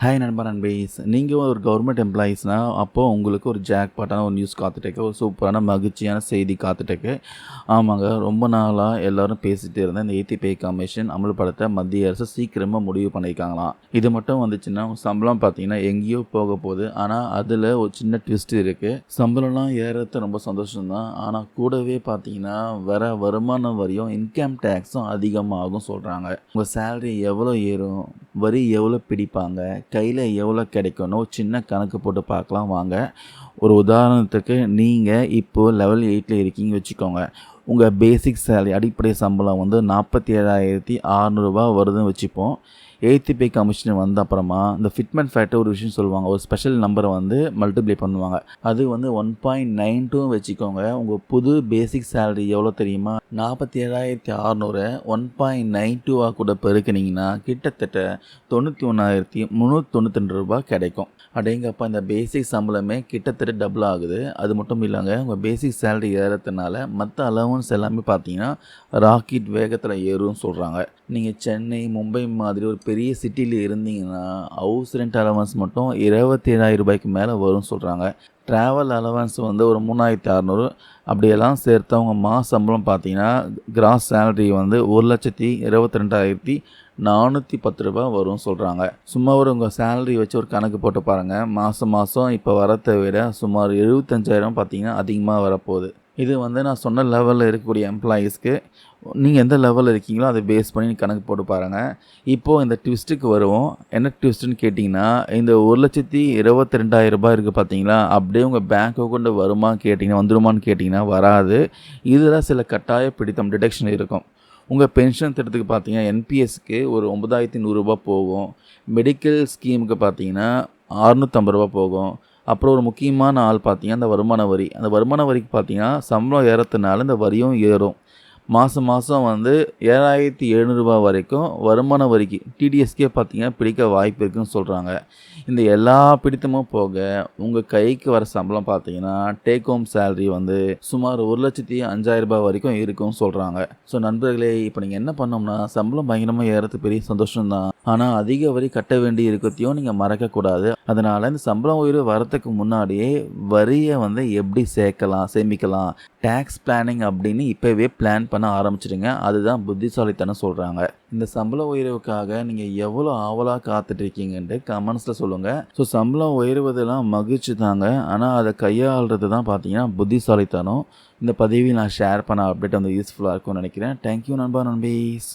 Hi நண்பா நண்பீஸ் நீங்கள் ஒரு கவர்மெண்ட் எம்ப்ளாயீஸ்னால் அப்போது உங்களுக்கு ஒரு ஜாக்பாட்டான ஒரு நியூஸ் காத்துட்டேக்கு ஒரு சூப்பரான மகிழ்ச்சியான செய்தி காத்துட்டேக்கு. ஆமாங்க ரொம்ப நாளாக எல்லோரும் பேசிகிட்டு இருந்த இந்த ஏத்தி பே கமிஷன் அமல்படுத்த மத்திய அரசு சீக்கிரமாக முடிவு பண்ணியிருக்காங்களாம் இது மட்டும் வந்துச்சுன்னா சம்பளம் பார்த்தீங்கன்னா எங்கேயோ போக போகுது. ஆனால் அதில் ஒரு சின்ன ட்விஸ்ட் இருக்குது சம்பளம்லாம் ஏறது ரொம்ப சந்தோஷம்தான். ஆனால் கூடவே பார்த்தீங்கன்னா வர வருமானம் வரையும் இன்கம் டேக்ஸும் அதிகமாகும் சொல்கிறாங்க உங்கள் சேலரி எவ்வளோ ஏறும்? வரி எவ்வளோ பிடிப்பாங்க? கையில் எவ்வளோ கிடைக்கணும்? சின்ன கணக்கு போட்டு பார்க்கலாம் வாங்க. ஒரு உதாரணத்துக்கு நீங்கள் இப்போது லெவல் எயிட்டில் இருக்கீங்க வச்சுக்கோங்க. உங்கள் பேசிக் சேலரி அடிப்படை சம்பளம் வந்து நாற்பத்தி ஏழாயிரத்தி அறநூறுபா வருதுன்னு வச்சுப்போம். எயித்து பே கமிஷன் வந்த அப்புறமா இந்த ஃபிட்மெண்ட் ஃபேக்டர் ஒரு விஷயம் சொல்லுவாங்க. ஒரு ஸ்பெஷல் நம்பரை வந்து மல்டிப்ளை பண்ணுவாங்க. அது வந்து ஒன் பாயிண்ட் நைன் டூ வச்சுக்கோங்க. உங்கள் புது பேசிக் சேலரி எவ்வளோ தெரியுமா? நாற்பத்தி ஏழாயிரத்தி அறநூறு ஒன் பாயிண்ட் நைன் டூவாக கூட பெருக்கினீங்கன்னா கிட்டத்தட்ட தொண்ணூற்றி ஒன்றாயிரத்தி முந்நூற்றி தொண்ணூற்றி ரெண்டு ரூபாய் கிடைக்கும். அடேங்கப்பா இந்த பேசிக் சம்பளமே கிட்டத்தட்ட டபுள் ஆகுது. அது மட்டும் இல்லாமல் உங்கள் பேசிக் சேலரி ஏறதுனால மற்ற அலவன்ஸ் எல்லாமே பார்த்தீங்கன்னா ராக்கெட் வேகத்தில் ஏறும்னு சொல்கிறாங்க நீங்கள் சென்னை மும்பை மாதிரி ஒரு பெரிய சிட்டியில் இருந்தீங்கன்னா ஹவுஸ் ரெண்ட் அலவன்ஸ் மட்டும் இருபத்தி ஏழாயிரம் ரூபாய்க்கு மேலே வரும்னு சொல்கிறாங்க ட்ராவல் அலவன்ஸ் வந்து ஒரு மூணாயிரத்தி அறநூறு. அப்படியெல்லாம் சேர்த்தவங்க மாத சம்பளம் பார்த்தீங்கன்னா கிராஸ் சேலரி வந்து ஒரு லட்சத்தி இருபத்தி ரெண்டாயிரத்தி நானூற்றி பத்து ரூபாய் வரும்னு சொல்கிறாங்க சும்மா ஒரு உங்கள் சேலரி வச்சு ஒரு கணக்கு போட்டு பாருங்கள் மாதம் மாதம் இப்போ வரத்தை விட சுமார் எழுபத்தஞ்சாயிரம் பார்த்தீங்கன்னா அதிகமாக வரப்போகுது. இது வந்து நான் சொன்ன லெவலில் இருக்கக்கூடிய எம்ப்ளாயீஸ்க்கு நீங்கள் எந்த லெவலில் இருக்கீங்களோ அதை பேஸ் பண்ணி கணக்கு போட்டு பாருங்கள் இப்போது இந்த ட்விஸ்ட்டுக்கு வருவோம். என்ன ட்விஸ்ட்டுன்னு கேட்டிங்கன்னா இந்த ஒரு லட்சத்தி இருபத்தி ரெண்டாயிரம் ரூபாய் இருக்குது பார்த்தீங்களா அப்படியே உங்கள் பேங்க் கொண்டு வருமா கேட்டிங்கன்னா வந்துடுமான்னு கேட்டிங்கன்னா வராது. இதில் சில கட்டாய பிடித்தம் டிடெக்ஷன் இருக்கும். உங்கள் பென்ஷன் திட்டத்துக்கு பார்த்தீங்கன்னா என்பிஎஸ்க்கு ஒரு ஒன்பதாயிரத்தி நூறுரூபா போகும். மெடிக்கல் ஸ்கீமுக்கு பார்த்தீங்கன்னா அறுநூற்றம்பது ரூபா போகும். அப்புறம் ஒரு முக்கியமான ஆள் பார்த்தீங்கன்னா அந்த வருமான வரி. அந்த வருமான வரிக்கு பார்த்தீங்கன்னா சம்பளம் ஏறத்துனால இந்த வரியும் ஏறும். மாதம் மாதம் வந்து ஏழாயிரத்தி எழுநூறுபா வரைக்கும் வருமான வரிக்கு டிடிஎஸ்கே பார்த்தீங்கன்னா பிடிக்க வாய்ப்பு இருக்குன்னு சொல்கிறாங்க இந்த எல்லா பிடித்தமும் போக உங்கள் கைக்கு வர சம்பளம் பார்த்தீங்கன்னா டேக் ஹோம் சேலரி வந்து சுமார் ஒரு லட்சத்தி அஞ்சாயிரம் ரூபாய் வரைக்கும் இருக்கும்னு சொல்கிறாங்க ஸோ நண்பர்களே இப்போ நீங்கள் என்ன பண்ணோம்னா சம்பளம் பயங்கரமாக ஏறது பெரிய சந்தோஷம் தான் ஆனால் அதிக வரி கட்ட வேண்டி இருக்கத்தையும் நீங்கள் மறக்கக்கூடாது அதனால் இந்த சம்பளம் உயர்வு வரத்துக்கு முன்னாடியே வரியை வந்து எப்படி சேர்க்கலாம் சேமிக்கலாம் டேக்ஸ் பிளானிங் அப்படின்னு இப்போவே பிளான் பண்ண ஆரம்பிச்சிடுங்க. அதுதான் புத்திசாலித்தனம் சொல்கிறாங்க இந்த சம்பள உயர்வுக்காக நீங்கள் எவ்வளோ ஆவலாக காத்துட்ருக்கீங்கன்ட்டு கமெண்ட்ஸில் சொல்லுங்கள் ஸோ சம்பளம் உயர்வதெல்லாம் மகிழ்ச்சி தாங்க. ஆனால் அதை கையாளுறது தான் பார்த்தீங்கன்னா புத்திசாலித்தனம். இந்த பதிவை நான் ஷேர் பண்ண அப்டேட் வந்து யூஸ்ஃபுல்லாக இருக்கும்னு நினைக்கிறேன். தேங்க்யூ நண்பா நண்பீஸ்.